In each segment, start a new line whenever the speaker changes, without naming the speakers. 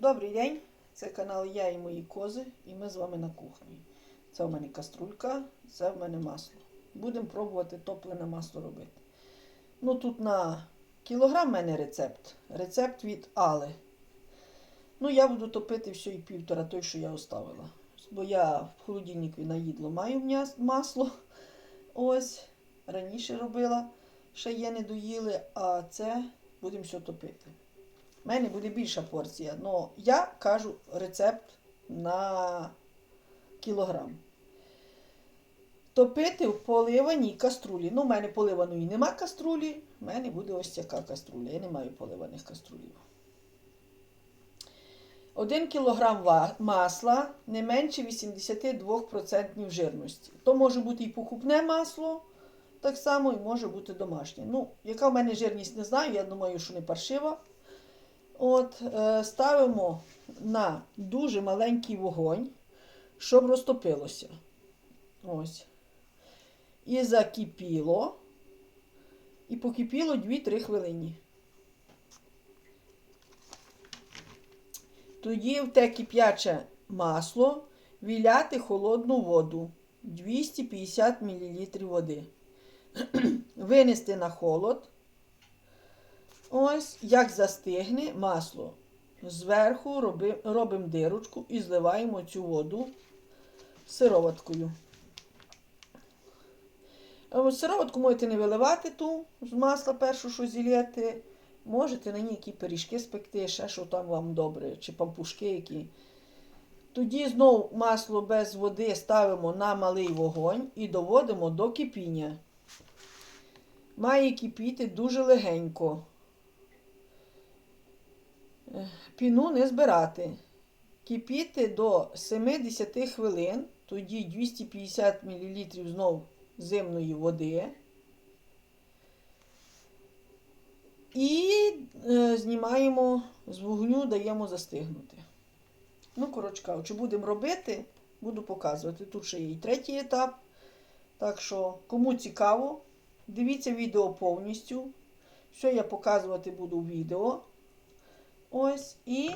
Добрий день! Це канал Я і мої кози, і ми з вами на кухні. Це в мене каструлька, це в мене масло. Будемо пробувати топлене масло робити. Ну тут на кілограм в мене рецепт. Рецепт від Али. Ну, я буду топити все і півтора, той, що я оставила. Бо я в холодильнику на їдло маю масло. Ось, раніше робила, ще є не доїли, а це будемо все топити. У мене буде більша порція. але я кажу рецепт на кілограм. Топити в поливаній каструлі. Ну, в мене поливаної нема каструлі. У мене буде ось така каструля. Я не маю поливаних каструлів. 1 кг масла не менше 82% жирності. То може бути і покупне масло, так само, і може бути домашнє. Ну, яка в мене жирність, не знаю, я думаю, що не паршива. От, е, ставимо на дуже маленький вогонь, щоб розтопилося. Ось. І закипіло. І покипіло 2-3 хвилини. Тоді в те кип'яче масло віляти холодну воду 250 мл води. Винести на холод. Ось, як застигне масло. Зверху роби, робимо дирочку і зливаємо цю воду сироваткою. Сироватку можете не виливати ту з масла першу, що зілєте. Можете на ній які пиріжки спекти, ще що там вам добре, чи пампушки які. Тоді знову масло без води ставимо на малий вогонь і доводимо до кипіння. Має кипіти дуже легенько. Піну не збирати. Кипіти до 70 хвилин, тоді 250 мл знов зимної води. І е, знімаємо з вогню, даємо застигнути. Ну, коротше кажучи, будемо робити, буду показувати. Тут ще є і третій етап. Так що, кому цікаво, дивіться відео повністю. Все я показувати буду в відео. Ось і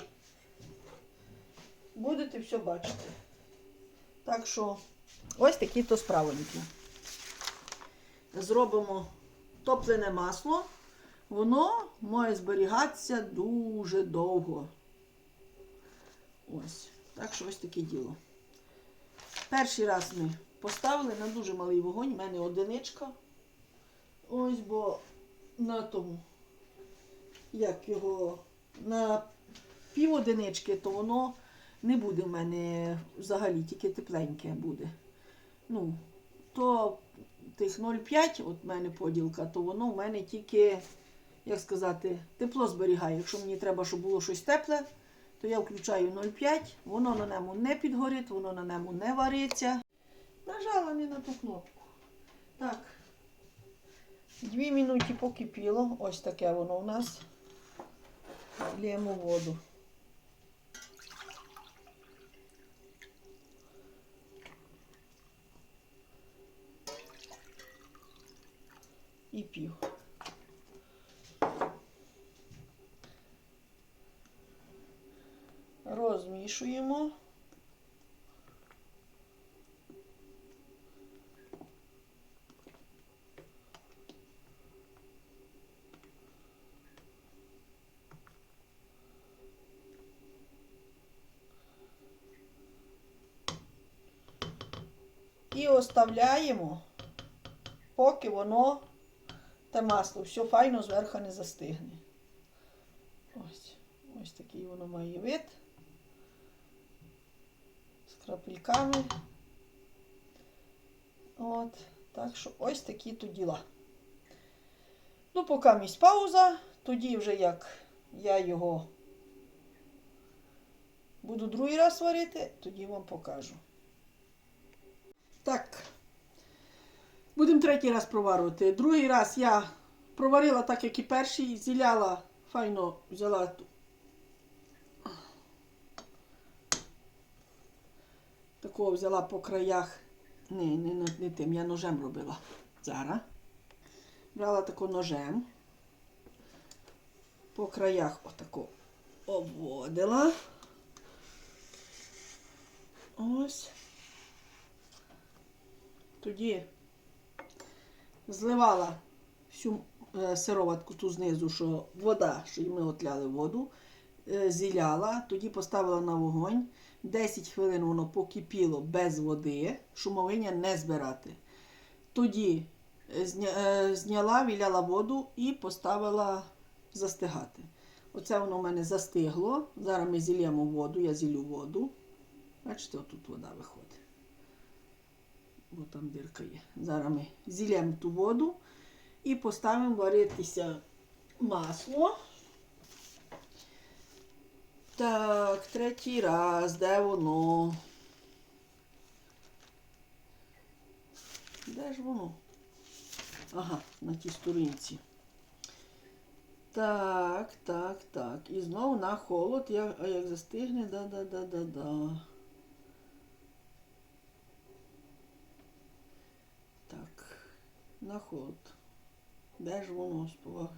будете все бачити. Так що, ось такі то справоньки. Зробимо топлене масло. Воно має зберігатися дуже довго. Ось. Так що ось таке діло. Перший раз ми поставили на дуже малий вогонь. У мене одиничка. Ось, бо на тому, як його, на пів одинички, то воно не буде в мене взагалі, тільки тепленьке буде. Ну, то тих 0,5, от в мене поділка, то воно в мене тільки, як сказати, тепло зберігає. Якщо мені треба, щоб було щось тепле, то я включаю 0,5, воно на ньому не підгорить, воно на ньому не вариться. Нажала не на ту кнопку. Так. Дві минуті покипіло. Ось таке воно у нас. Лємо воду. І пів. Розмішуємо. І оставляємо, поки воно те масло все файно зверху не застигне. Ось, ось такий воно має вид. З крапельками. От, так що ось такі то діла. Ну, поки місць пауза, тоді вже як я його буду другий раз варити, тоді вам покажу. Так. Будемо третій раз проварювати. Другий раз я проварила так, як і перший, зіляла, файно взяла. Такого взяла по краях. Ні, не, не, не тим, я ножем робила. Зараз. Брала тако ножем. По краях отако обводила. Ось. Тоді зливала всю е, сироватку ту знизу, що вода, що ми отляли воду, е, зіляла, тоді поставила на вогонь. 10 хвилин воно покипіло без води, шумовиння не збирати. Тоді е, зня- зняла, віляла воду і поставила застигати. Оце воно в мене застигло. Зараз ми зільємо воду, я зілю воду. Бачите, отут вода виходить. Бо там дирка є. Зараз ми зілємо ту воду і поставимо варитися масло. Так, третій раз, де воно? Де ж воно? Ага, на тій сторінці. Так, так, так. І знову на холод. Я, а як застигне, да-да-да-да-да. Так, на холод. Де ж воно спова?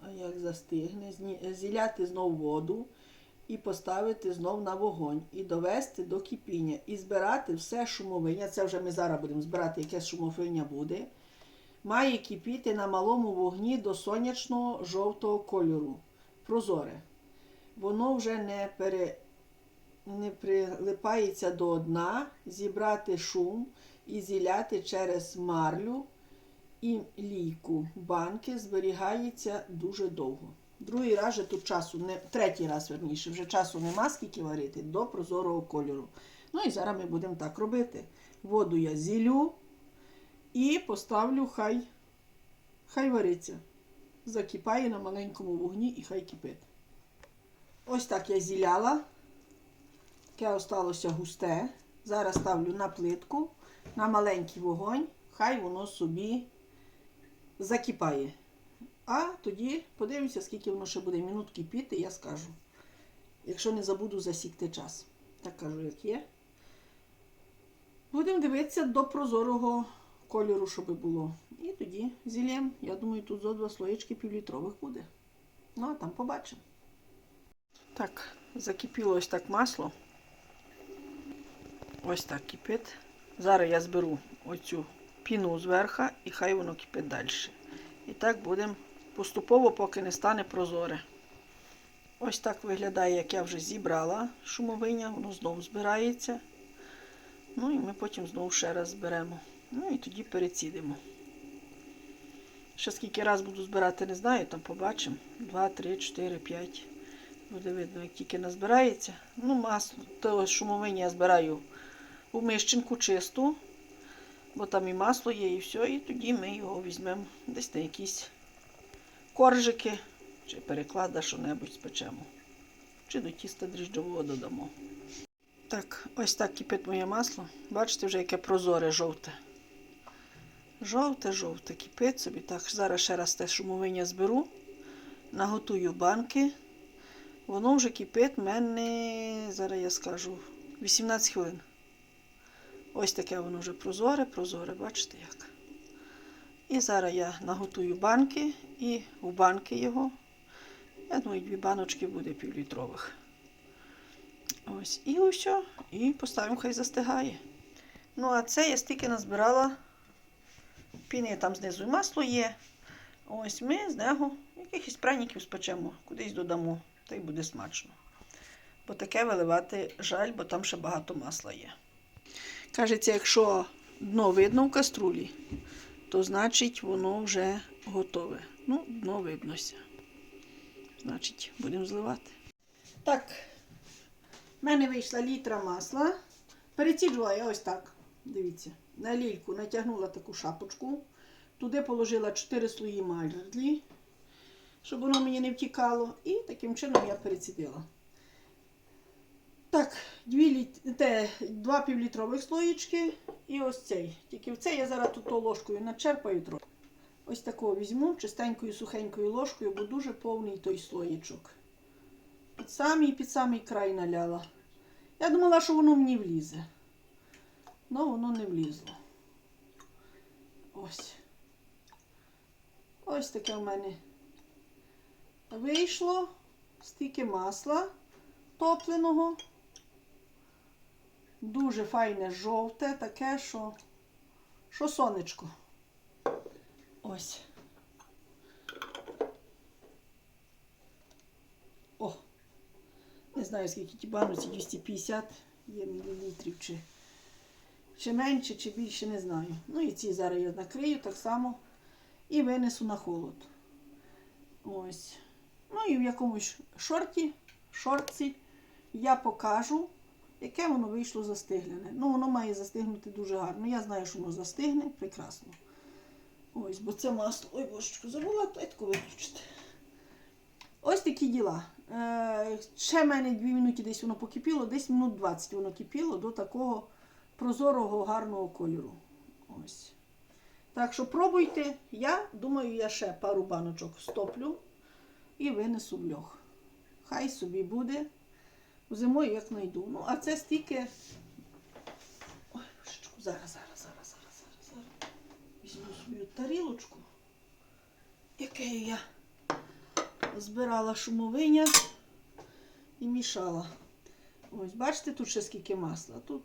А як застигне? Зіляти знов воду і поставити знов на вогонь, і довести до кипіння, і збирати все шумовиння. Це вже ми зараз будемо збирати, яке шумовиння буде. Має кипіти на малому вогні до сонячного жовтого кольору. Прозоре. Воно вже не, пере, не прилипається до дна, зібрати шум і зіляти через марлю і лійку. Банки зберігається дуже довго. Другий раз же тут часу, не, третій раз верніше, вже часу нема скільки варити до прозорого кольору. Ну і зараз ми будемо так робити. Воду я зілю і поставлю хай, хай вариться. Закипає на маленькому вогні і хай кипить. Ось так я зіляла. Таке осталося густе. Зараз ставлю на плитку, на маленький вогонь, хай воно собі закипає. А тоді подивимося, скільки воно ще буде минут кипіти, я скажу. Якщо не забуду засікти час. Так кажу, як є. Будемо дивитися до прозорого кольору, щоб було. І тоді зілєм. Я думаю, тут зо два слоєчки півлітрових буде. Ну, а там побачимо. Так, закипіло ось так масло. Ось так кипить. Зараз я зберу оцю піну зверху і хай воно кипить далі. І так будемо поступово, поки не стане прозоре. Ось так виглядає, як я вже зібрала шумовиня, воно знову збирається. Ну і ми потім знову ще раз зберемо. Ну і тоді перецідимо. Ще скільки раз буду збирати, не знаю, там побачимо. 2, 3, 4, 5. Буде видно, як тільки назбирається. Ну, масло, то шумовиня я збираю у чисту, бо там і масло є, і все. І тоді ми його візьмемо десь на якісь коржики чи переклада що-небудь спечемо. Чи до тіста дріжджового додамо. Так, ось так кипить моє масло. Бачите, вже яке прозоре жовте. Жовте-жовте кипить собі. Так, зараз ще раз те шумовиння зберу, наготую банки. Воно вже кипить в мене, зараз я скажу, 18 хвилин. Ось таке воно вже прозоре, прозоре, бачите як. І зараз я наготую банки і в банки його. Я думаю, дві баночки буде півлітрових. Ось, і все. І поставимо, хай застигає. Ну, а це я стільки назбирала. Піни там знизу і масло є. Ось ми з нього якихось праників спечемо, кудись додамо, та й буде смачно. Бо таке виливати жаль, бо там ще багато масла є. Кажеться, якщо дно видно в каструлі, то значить воно вже готове. Ну, дно виднося. Значить, будемо зливати. Так, в мене вийшла літра масла. Переціджувала я ось так. Дивіться, на лільку натягнула таку шапочку. Туди положила 4 слої марлі, щоб воно мені не втікало. І таким чином я перецідила. Так, дві літ... те, два півлітрових слоїчки і ось цей. Тільки в цей я зараз тут ложкою начерпаю трохи. Ось такого візьму чистенькою сухенькою ложкою, бо дуже повний той слоїчок. Під самий під самий край наляла. Я думала, що воно мені влізе. Але воно не влізло. Ось. Ось таке в мене вийшло стільки масла топленого. Дуже файне жовте, таке, що, що сонечко. Ось. О! Не знаю, скільки ті баноці, 250 є мілілітрів, чи, чи менше, чи більше, не знаю. Ну і ці зараз я накрию так само і винесу на холод. Ось. Ну і в якомусь шорті, шортці я покажу, яке воно вийшло застиглене. Ну, воно має застигнути дуже гарно. Я знаю, що воно застигне прекрасно. Ось, бо це масло. Ой, божечку, забула тайтку виключити. Ось такі діла. Е, ще в мене 2 минути десь воно покипіло, десь минут 20 воно кипіло до такого прозорого гарного кольору. Ось. Так що пробуйте. Я думаю, я ще пару баночок стоплю і винесу в льох. Хай собі буде. Зимою як знайду. Ну, а це стільки. Ой, божечку, зараз, зараз, зараз, зараз, зараз, зараз. Візьму свою тарілочку, якою я збирала шумовиня і мішала. Ось, бачите, тут ще скільки масла. Тут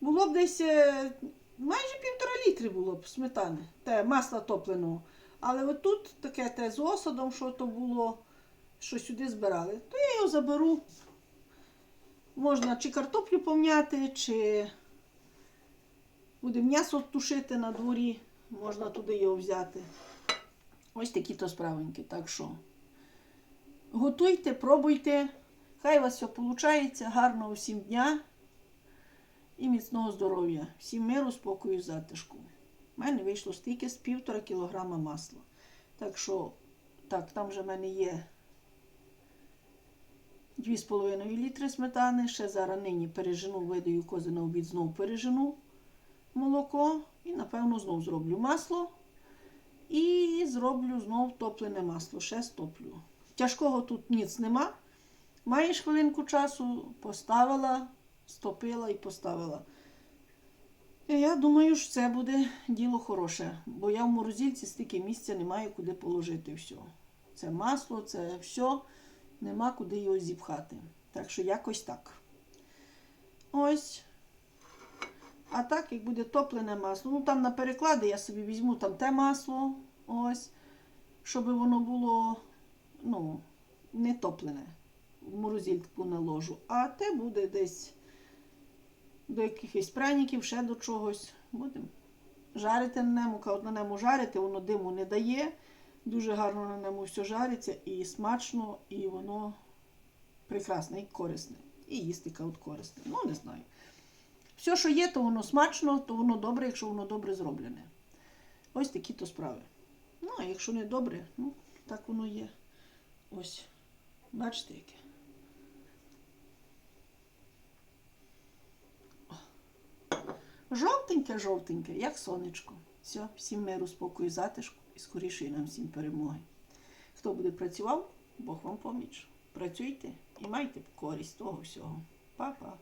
було б десь е, майже півтора літри було б сметани, те масла топленого. Але отут таке те з осадом, що то було, що сюди збирали, то я його заберу. Можна чи картоплю помняти, чи буде м'ясо тушити на дворі, можна туди його взяти. Ось такі то справеньки. Так що готуйте, пробуйте. Хай у вас все виходить. Гарного всім дня і міцного здоров'я. Всім миру, спокою, затишку. У мене вийшло стільки з півтора кілограма масла. Так що, так, там вже в мене є 2,5 літри сметани. Ще зараз нині пережену, видаю кози на обід, знову пережену молоко. І, напевно, знову зроблю масло. І зроблю знову топлене масло. Ще стоплю. Тяжкого тут ніц нема. Маєш хвилинку часу, поставила, стопила і поставила. Я думаю, що це буде діло хороше, бо я в морозильці стільки місця не маю куди положити все. Це масло, це все, нема куди його зіпхати. Так що якось так. Ось. А так, як буде топлене масло, ну там на переклади я собі візьму там те масло, ось, щоб воно було, ну, не топлене. В морозильку наложу. А те буде десь до якихось праників, ще до чогось. Будемо жарити на ньому, коли на ньому жарити, воно диму не дає. Дуже гарно на ньому все жариться і смачно, і воно прекрасне і корисне. І їсти от корисне. Ну, не знаю. Все, що є, то воно смачно, то воно добре, якщо воно добре зроблене. Ось такі то справи. Ну, а якщо не добре, ну, так воно є. Ось. Бачите, яке. Жовтеньке, жовтеньке, як сонечко. Все, всім миру, спокою, затишку і скорішої нам всім перемоги. Хто буде працював, Бог вам поміч. Працюйте і майте користь того всього. Па-па.